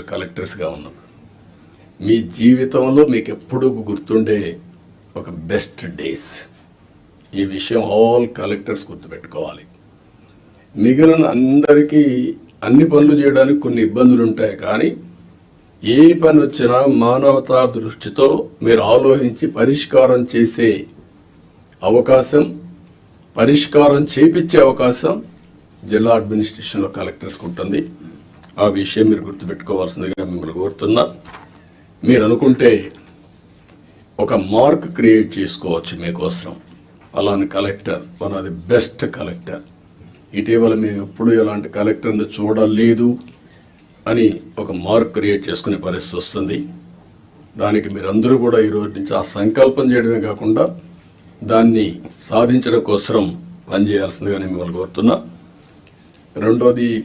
మీరు కలెక్టర్స్గా ఉన్నప్పుడు. మీ జీవితంలో మీకు ఎప్పుడూ గుర్తుండే ఒక బెస్ట్ డేస్ ఈ విషయం ఆల్ కలెక్టర్స్ గుర్తుపెట్టుకోవాలి. మిగిలిన అందరికీ అన్ని పనులు చేయడానికి కొన్ని ఇబ్బందులు ఉంటాయి కానీ ఏ పని వచ్చినా మానవతా దృష్టితో మీరు ఆలోచించి పరిష్కారం చేసే అవకాశం పరిష్కారం చేపించే అవకాశం జిల్లా అడ్మినిస్ట్రేషన్లో కలెక్టర్స్కి ఉంటుంది. ఆ విషయం మీరు గుర్తుపెట్టుకోవాల్సిందిగా మిమ్మల్ని కోరుతున్నా. మీరు అనుకుంటే ఒక మార్క్ క్రియేట్ చేసుకోవచ్చు మీకోసం. అలాని collector one of the best collector. ఇటీవల మేము ఎప్పుడు ఎలాంటి కలెక్టర్ని చూడలేదు అని ఒక మార్క్ క్రియేట్ చేసుకునే పరిస్థితి వస్తుంది. దానికి మీరందరూ కూడా ఈ రోజు నుంచి ఆ సంకల్పం చేయడమే కాకుండా దాన్ని సాధించడం కోసం పనిచేయాల్సిందిగా నేను మిమ్మల్ని కోరుతున్నా. రెండోది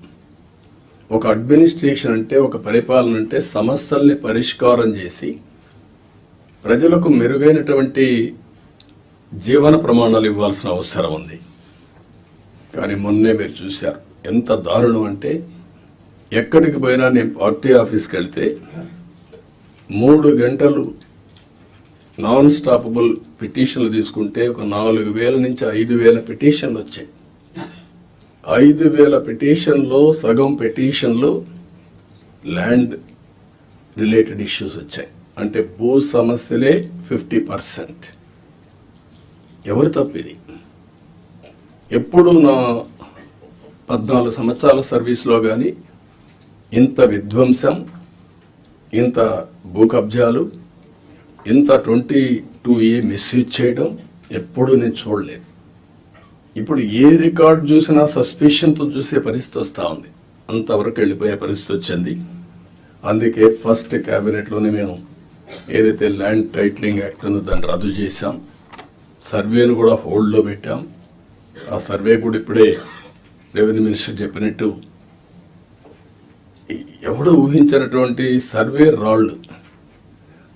ఒక అడ్మినిస్ట్రేషన్ అంటే ఒక పరిపాలన అంటే సమస్యల్ని పరిష్కారం చేసి ప్రజలకు మెరుగైనటువంటి జీవన ప్రమాణాలు ఇవ్వాల్సిన అవసరం ఉంది. కానీ మొన్నే మీరు చూశారు ఎంత దారుణం అంటే ఎక్కడికి పోయినా నేను పార్టీ ఆఫీస్కి వెళ్తే మూడు గంటలు నాన్ స్టాపబుల్ పిటిషన్లు తీసుకుంటే ఒక నాలుగు వేల నుంచి ఐదు వేల పిటిషన్లు వచ్చాయి. ఐదు వేల పిటిషన్లో సగం పిటిషన్లు ల్యాండ్ రిలేటెడ్ ఇష్యూస్ వచ్చాయి. అంటే భూ సమస్యలే ఫిఫ్టీ పర్సెంట్. ఎవరు తప్పిది ఎప్పుడు నా పద్నాలుగు సంవత్సరాల సర్వీస్లో కానీ ఇంత విధ్వంసం ఇంత భూ కబ్జాలు ఇంత ట్వంటీ టూ ఏ మిస్యూజ్ చేయడం ఎప్పుడూ నేను చూడలేదు. ఇప్పుడు ఏ రికార్డ్ చూసినా సస్పెషన్తో చూసే పరిస్థితి వస్తూ ఉంది. అంతవరకు వెళ్ళిపోయే పరిస్థితి వచ్చింది. అందుకే ఫస్ట్ క్యాబినెట్లోనే మేము ఏదైతే ల్యాండ్ టైటిలింగ్ యాక్ట్ ఉందో దాన్ని రద్దు చేశాం. సర్వేను కూడా హోల్డ్లో పెట్టాం. ఆ సర్వే కూడా ఇప్పుడే రెవెన్యూ మినిస్టర్ చెప్పినట్టు ఎవడు ఊహించినటువంటి సర్వే రాళ్ళు.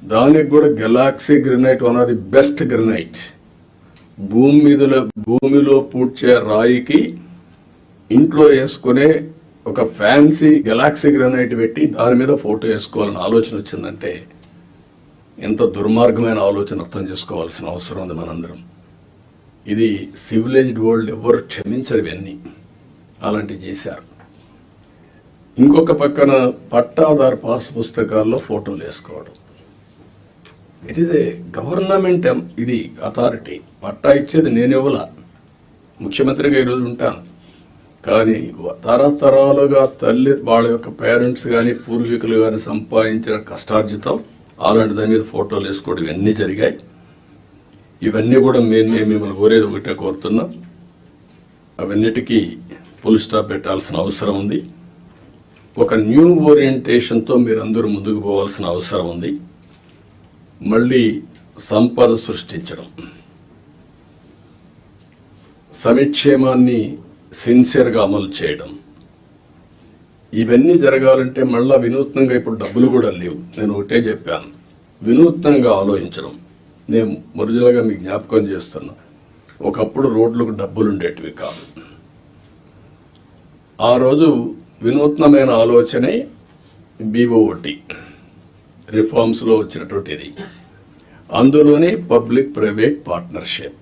దానికి కూడా galaxy granite one of the best granite. భూమి మీద భూమిలో పూడ్చే రాయికి ఇంట్లో వేసుకునే ఒక ఫ్యాన్సీ గెలాక్సీ గ్రనైట్ పెట్టి దాని మీద ఫోటో వేసుకోవాలని ఆలోచన వచ్చిందంటే ఎంత దుర్మార్గమైన ఆలోచన అర్థం చేసుకోవాల్సిన అవసరం ఉంది మనందరం. ఇది సివిలైజ్డ్ వరల్డ్ ఎవరు క్షమించరు ఇవన్నీ. అలాంటివి చేశారు. ఇంకొక పక్కన పట్టాదారు పాస్ పుస్తకాల్లో ఫోటోలు వేసుకోవడం. ఇట్ ఈస్ ఏ గవర్నమెంట్ ఇది అథారిటీ పట్టా ఇచ్చేది నేను ఇవ్వలా. ముఖ్యమంత్రిగా ఈరోజు ఉంటాను. కానీ తరతరాలుగా తల్లి వాళ్ళ యొక్క పేరెంట్స్ కానీ పూర్వీకులు కానీ సంపాదించిన కష్టార్జితం అలాంటి దాని మీద ఫోటోలు వేసుకోవడం ఇవన్నీ జరిగాయి. ఇవన్నీ కూడా మేము మిమ్మల్ని కోరేది ఒకటే కోరుతున్నాం. అవన్నిటికీ ఫుల్ స్టాప్ పెట్టాల్సిన అవసరం ఉంది. ఒక న్యూ ఓరియంటేషన్తో మీరు అందరూ ముందుకు పోవాల్సిన అవసరం ఉంది. మళ్ళీ సంపద సృష్టించడం. సమిక్షేమాన్ని సిన్సియర్గా అమలు చేయడం. ఇవన్నీ జరగాలంటే మళ్ళా వినూత్నంగా ఇప్పుడు డబ్బులు కూడా లేవు. నేను ఒకటే చెప్పాను. వినూత్నంగా ఆలోచించడం. నేను ఒరిజినల్గా మీకు జ్ఞాపకం చేస్తున్నా. ఒకప్పుడు రోడ్లకు డబ్బులు ఉండేటివి కాదు. ఆ రోజు వినూత్నమైన ఆలోచనే బీఓటీ. రిఫార్మ్స్లో వచ్చినటువంటిది. అందులోనే public private partnership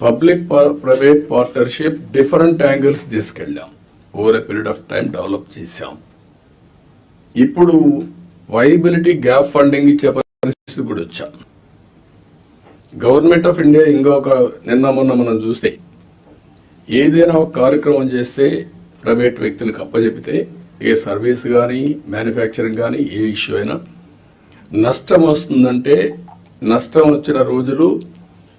public private partnership different angles తీసుకెళ్ళాం. Over a period of time develop చేశాం. ఇప్పుడు వైబిలిటీ గ్యాప్ ఫండింగ్ ఇచ్చే పరిస్థితి కూడా వచ్చాం. గవర్నమెంట్ ఆఫ్ ఇండియా ఇంకొక నిన్న మొన్న మనం చూస్తే ఏదైనా ఒక కార్యక్రమం చేస్తే ప్రైవేట్ వ్యక్తులకు అప్పచెపితే ఏ సర్వీస్ కానీ మ్యానుఫ్యాక్చరింగ్ కానీ ఏ ఇష్యూ అయినా నష్టం వస్తుందంటే నష్టం వచ్చిన రోజులు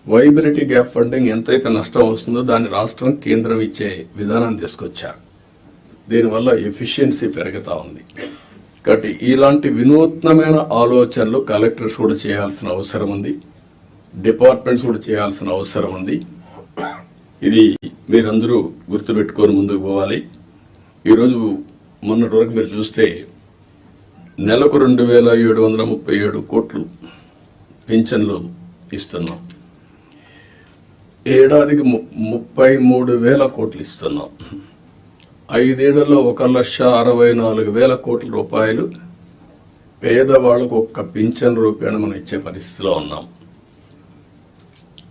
వైబిలిటీ గ్యాప్ ఫండింగ్ ఎంతైతే నష్టం వస్తుందో దాన్ని రాష్ట్రం కేంద్రం ఇచ్చే విధానం తీసుకొచ్చారు. దీనివల్ల ఎఫిషియన్సీ పెరుగుతూ ఉంది. కాబట్టి ఇలాంటి వినూత్నమైన ఆలోచనలు కలెక్టర్స్ కూడా చేయాల్సిన అవసరం ఉంది. డిపార్ట్మెంట్స్ కూడా చేయాల్సిన అవసరం ఉంది. ఇది మీరందరూ గుర్తుపెట్టుకొని ముందుకు పోవాలి. ఈరోజు మొన్నటి వరకు మీరు చూస్తే నెలకు రెండు వేల ఏడు వందల ముప్పై ఏడు కోట్లు పింఛన్లు ఇస్తున్నాం. ఏడాదికి ము- ముప్పై మూడు వేల కోట్లు ఇస్తున్నాం. ఐదేళ్ళలో ఒక లక్ష అరవై నాలుగు వేల కోట్ల రూపాయలు పేదవాళ్ళకు ఒక్క పింఛన్ రూపేణ మనం ఇచ్చే పరిస్థితిలో ఉన్నాం.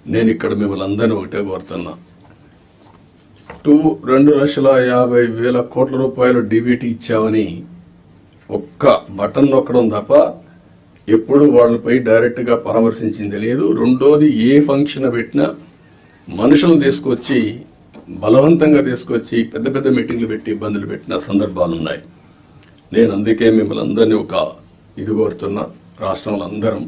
నేను ఇక్కడ మిమ్మల్ని అందరినీ ఒకటే కోరుతున్నా. టూ రెండు లక్షల యాభై వేల కోట్ల రూపాయలు డిబిటీ ఇచ్చామని ఒక్క బటన్ నొక్కడం తప్ప ఎప్పుడు వాళ్ళపై డైరెక్ట్గా పరామర్శించింది లేదు. రెండోది ఏ ఫంక్షన్ పెట్టినా మనుషులను తీసుకొచ్చి బలవంతంగా తీసుకొచ్చి పెద్ద పెద్ద మీటింగ్లు పెట్టి ఇబ్బందులు పెట్టిన సందర్భాలు ఉన్నాయి. నేను అందుకే మిమ్మల్ని అందరినీ ఒక ఇది కోరుతున్నా. రాష్ట్రంలో అందరం